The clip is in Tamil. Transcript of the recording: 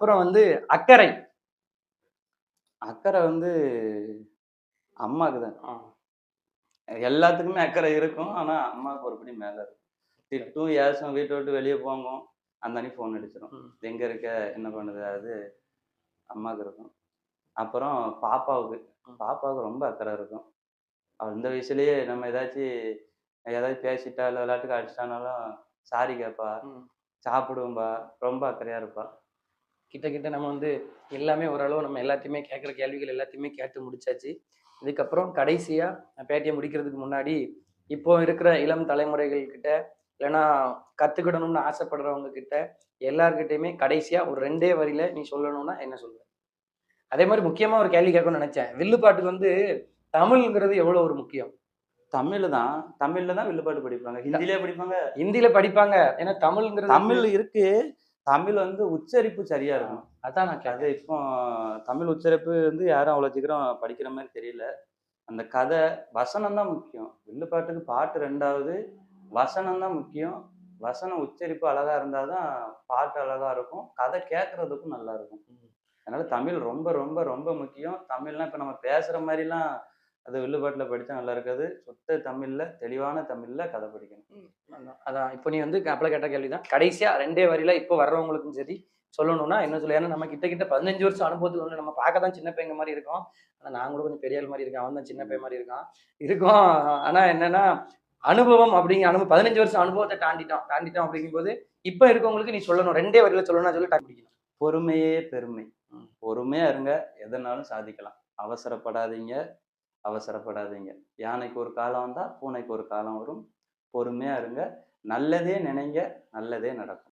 அப்புறம் வந்து அக்கறை. அக்கறை வந்து அம்மாவுக்கு தான் எல்லாத்துக்குமே அக்கறை இருக்கும். ஆனா அம்மாவுக்கு ஒருபடி மேல இருக்கும் திட்டும் ஏசும் வீட்டை விட்டு வெளியே போங்க அந்த அன்னைக்கு ஃபோன் அடிச்சிடும். எங்க இருக்க? என்ன பண்ணுது? அது அம்மாவுக்கு இருக்கும். அப்புறம் பாப்பாவுக்கு. பாப்பாவுக்கு ரொம்ப அக்கறை இருக்கும். அவள் இந்த வயசுலயே நம்ம ஏதாச்சும் ஏதாச்சும் பேசிட்டா இல்லை விளையாட்டுக்கு அடிச்சிட்டானாலும் சாரி கேட்பா. சாப்பிடுவோம்பா. ரொம்ப அக்கறையா இருப்பா. கிட்ட கிட்ட நம்ம வந்து எல்லாமே ஓரளவு நம்ம எல்லாத்தையுமே கேட்குற கேள்விகள் எல்லாத்தையுமே கேட்டு முடிச்சாச்சு. இதுக்கப்புறம் கடைசியா நான் பேட்டியை முடிக்கிறதுக்கு முன்னாடி இப்போ இருக்கிற இளம் தலைமுறைகள் கிட்ட இல்லைன்னா கத்துக்கிடணும்னு ஆசைப்படுறவங்க கிட்ட எல்லார்கிட்டயுமே கடைசியா ஒரு ரெண்டே வரியில நீ சொல்லணும்னா என்ன சொல்லுவ? அதே மாதிரி முக்கியமா ஒரு கேள்வி கேட்கணும்னு நினைச்சேன். வில்லுப்பாட்டுக்கு வந்து தமிழ்ங்கிறது எவ்வளவு ஒரு முக்கியம்? தமிழ் தான். தமிழ்ல தான் வில்லுப்பாட்டு படிப்பாங்க. ஹிந்திலே படிப்பாங்க. ஹிந்தியில படிப்பாங்க. ஏன்னா தமிழ்ங்கிறது தமிழ் இருக்கு. தமிழ் வந்து உச்சரிப்பு சரியா இருக்கும் அதான் நான் அது இப்போ தமிழ் உச்சரிப்பு வந்து யாரும் அவ்வளோ சீக்கிரம் படிக்கிற மாதிரி தெரியல. அந்த கதை வசனம் தான் முக்கியம். வில்லுப்பாட்டுக்கு பாட்டு ரெண்டாவது வசனம் தான் முக்கியம். வசனம் உச்சரிப்பு அழகா இருந்தாதான் பாட்டு அழகா இருக்கும். கதை கேட்கறதுக்கும் நல்லா இருக்கும். அதனால தமிழ் ரொம்ப ரொம்ப ரொம்ப முக்கியம். தமிழ்லாம் இப்போ நம்ம பேசுற மாதிரிலாம் அது வில்லுப்பாட்டில் படித்தா நல்லா இருக்காது. சுத்த தமிழ்ல தெளிவான தமிழ்ல கதை படிக்கணும். அதான். இப்போ நீ வந்து அப்பல கேட்ட கேள்விதான். கடைசியாக ரெண்டே வரியில இப்போ வர்றவங்களுக்கும் சரி சொல்லணும்னா என்ன சொல்ல ஏன்னா நம்ம கிட்ட கிட்ட பதினஞ்சு வருஷம் அனுபவத்துக்கு வந்து நம்ம பார்க்க தான் சின்ன பையங்க மாதிரி இருக்கோம். ஆனால் நாங்களும் கொஞ்சம் பெரிய ஆள் மாதிரி இருக்கோம் அவன் தான் சின்ன பையன் மாதிரி இருக்கான். இருக்கும். ஆனால் என்னன்னா அனுபவம் அப்படிங்கிற அனுபவம் பதினஞ்சு வருஷம் அனுபவத்தை தாண்டிட்டோம் தாண்டிட்டோம் அப்படிங்கும்போது இப்போ இருக்கவங்களுக்கு நீ சொல்லணும் ரெண்டே வரியில சொல்லணும்னா சொல்லி டாக் பிடிக்கணும். பொறுமையே பெருமை. பொறுமையாக பொறுமையா இருங்க எதனாலும் சாதிக்கலாம். அவசரப்படாதீங்க அவசரப்படாதீங்க. யானைக்கு ஒரு காலம் வந்தால் பூனைக்கு ஒரு காலம் வரும். பொறுமையா இருங்க நல்லதே நினைங்க நல்லதே நடக்கும்.